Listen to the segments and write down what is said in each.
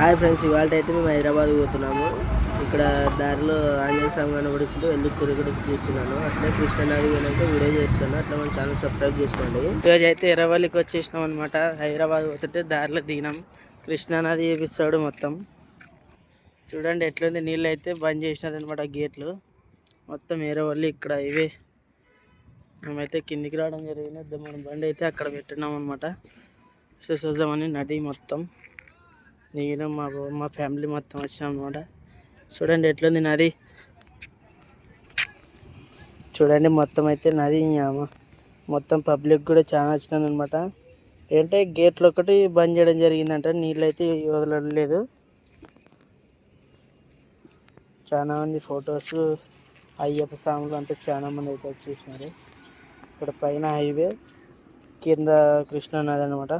Hi friends ఇవాళ అయితే మేము హైదరాబాద్ పోతున్నాము. ఇక్కడ దారిలో ఆంజనేయ స్వామి కనబడుతుంది వెళ్ళి తిరుగుడు తీస్తున్నాను. అట్లే కృష్ణనాథి పోయినాక వీడియో చేస్తున్నాను అట్లా మన ఛానల్ సబ్స్క్రైబ్ చేసుకోండి. ఈరోజు అయితే ఎర్రవల్లికి వచ్చేసినాం అనమాట హైదరాబాద్ పోతుంటే దారిలో దిగినాం. కృష్ణానది చూపిస్తాడు మొత్తం. చూడండి ఎట్లుంది నీళ్ళు అయితే బంద్ చేసినది అనమాట గేట్లు. మొత్తం ఎర్రవల్లి ఇక్కడ ఇవే. మేమైతే కిందికి రావడం జరిగింది. మన బండి అయితే అక్కడ పెట్టినాం అనమాట సో చూద్దామని నది మొత్తం. నేను మా మా ఫ్యామిలీ మొత్తం వచ్చాం అనమాట చూడండి ఎట్లుంది నది. చూడండి మొత్తం అయితే నది మొత్తం పబ్లిక్ కూడా చాలా వచ్చినాను అనమాట ఏంటంటే గేట్లు ఒకటి బంద్ చేయడం జరిగిందంట నీళ్ళు అయితే వదలలేదు చాలా మంది ఫొటోస్ అయ్యప్ప స్వాములు అంతా చాలా మంది అయితే వచ్చేసినారు. ఇక్కడ పైన హైవే కింద కృష్ణా నది అనమాట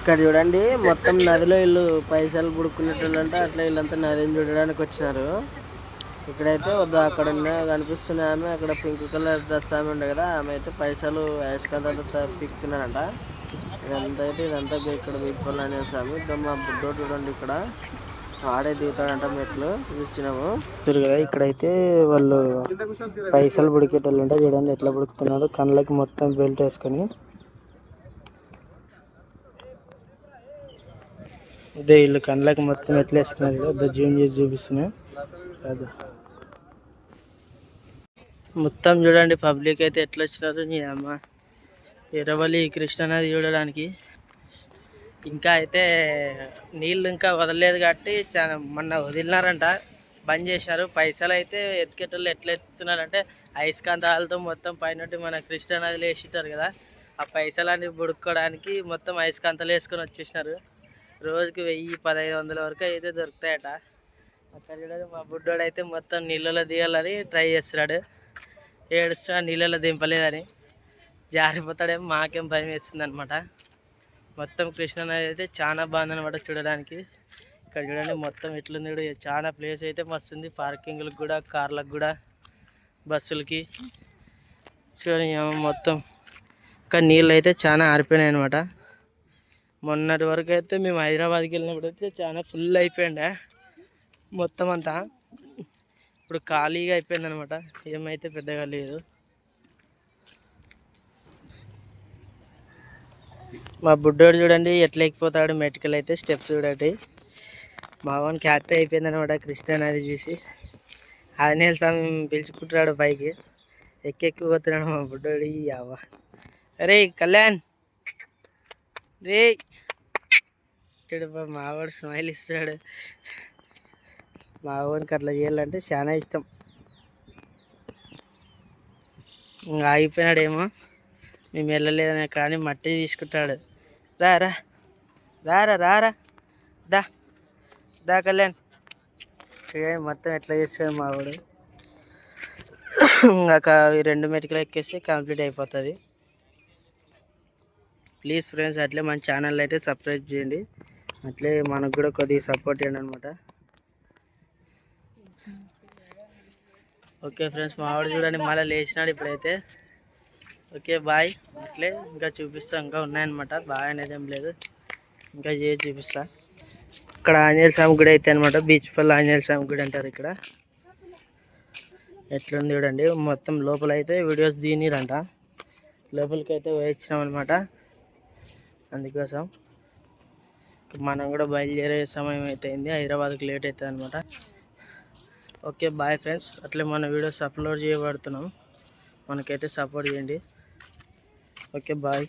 ఇక్కడ చూడండి మొత్తం నదిలో వీళ్ళు పైసలు పుడుకునేటోళ్ళంటే అట్లా వీళ్ళంతా నదిని చూడడానికి వచ్చినారు ఇక్కడైతే వద్ద అక్కడ ఉన్న కనిపిస్తున్న ఆమె అక్కడ పింక్ కలర్ డ్రెస్ ఆమె ఉండే కదా ఆమె అయితే పైసలు వేసుకంతా పీక్తున్నారంట ఇదంతా అయితే ఇదంతా ఇక్కడ పీపుల్ అనే స్వామి ఇంకా మా బుడ్డో చూడండి ఇక్కడ. ఆడే దిగుతాడంట మెట్లు ఇచ్చినాము చూడు కదా ఇక్కడైతే వాళ్ళు పైసలు పుడికేటోళ్ళు అంటే చూడండి ఎట్లా పుడుకుతున్నారు. కళ్ళకి మొత్తం బెల్ట్ వేసుకొని అదే వీళ్ళు కండ్లకు మొత్తం ఎట్లా వేసుకున్నారు కదా జూమ్ చేసి చూపిస్తున్నా. అది మొత్తం చూడండి పబ్లిక్ అయితే ఎట్లా వచ్చినారు నీ అమ్మ. ఎర్రవల్లి కృష్ణానది చూడడానికి. ఇంకా అయితే నీళ్ళు ఇంకా వదలలేదు కాబట్టి చాలా మొన్న వదిలినారంట. బంద్ చేశారు పైసలు అయితే ఎత్తికేటోళ్ళు ఎట్లా ఎత్తుతున్నారంటే అయస్కాంతాలతో మొత్తం పైన మన కృష్ణానదిలో వేసిటారు కదా. ఆ పైసలన్నీ బుడుక్కోవడానికి మొత్తం అయస్కాంతాలు వేసుకొని వచ్చేసినారు. రోజుకి వెయ్యి పదహైదు వందల వరకు అయితే దొరుకుతాయట. అక్కడ చూడండి మా బుడ్డోడు అయితే మొత్తం నీళ్ళలో దిగాలని ట్రై చేస్తున్నాడు. ఏడుస్తున్నా నీళ్ళలో దింపలేదని. జారిపోతాడేమో మాకేం భయం వేస్తుంది అనమాట మొత్తం కృష్ణానది అయితే చాలా బాగుంది అనమాట చూడడానికి. ఇక్కడ చూడండి మొత్తం ఎట్లుంది చాలా ప్లేస్ అయితే మస్తు ఉంది పార్కింగ్లకు కూడా కార్లకు కూడా బస్సులకి. చూడండి ఏమో మొత్తం. ఇక్కడ నీళ్ళు అయితే చాలా ఆరిపోయినాయి అనమాట మొన్నటి వరకు అయితే మేము హైదరాబాద్కి వెళ్ళినప్పుడు అయితే చాలా ఫుల్ అయిపోయిండే. మొత్తం అంతా. ఇప్పుడు ఖాళీగా అయిపోయింది అనమాట ఏమైతే పెద్దగా లేదు. మా బుడ్డోడు చూడండి ఎట్లా ఎక్కిపోతాడు మెటికల్ అయితే స్టెప్స్ చూడండి. మా క్యాపీ హ్యాపీ అయిపోయింది అనమాట కృష్ణానది చూసి. ఆంజనేయ స్వామి పిలుచుకుంటున్నాడు పైకి. ఎక్కి ఎక్కి మా బుడ్డోడు. ఈ అవ్వ. అరే కళ్యాణ్! రే ఇక్కడ మావాడు స్మైల్ ఇస్తాడు మావాడికి అట్లా చేయాలంటే చాలా ఇష్టం. ఇంకా ఆగిపోయినాడేమో. మేము వెళ్ళలేదనే కానీ మట్టి తీసుకుంటాడు. రా రా. రారా రారా దా. దా కళ్యాణ్. మొత్తం ఎట్లా చేస్తాడు మావాడు? ఇంకా రెండు మెటికలు ఎక్కేస్తే కంప్లీట్ అయిపోతుంది. ప్లీజ్ ఫ్రెండ్స్ అట్లే మన ఛానల్ అయితే సబ్స్క్రైబ్ చేయండి. అట్లే మనకు కూడా కొద్దిగా సపోర్ట్ చేయండి అనమాట ఓకే ఫ్రెండ్స్ మా ఆవిడ చూడండి మళ్ళీ లేచినాడు ఇప్పుడైతే. Okay bye. అట్లే ఇంకా చూపిస్తా ఇంకా ఉన్నాయన్నమాట. బాయ్ అనేది ఏం లేదు. ఇంకా చేసి చూపిస్తా. ఇక్కడ ఆంజనేయ స్వామి గుడి అయితే అనమాట బీచ్ పల్లి ఆంజనేయ స్వామి గుడి అంటారు ఇక్కడ. ఎట్లుంది చూడండి మొత్తం లోపల అయితే వీడియోస్ దీనిరంట లోపలికి అయితే వేయించినాం అనమాట అందుకోసం మనం కూడా బయలుదేరే సమయం అయితే హైదరాబాద్కి లేట్ అవుతుంది అనమాట ఓకే బాయ్ ఫ్రెండ్స్. అట్లే మన వీడియోస్ అప్లోడ్ చేయబడుతున్నాం. మనకైతే సపోర్ట్ చేయండి. Okay bye.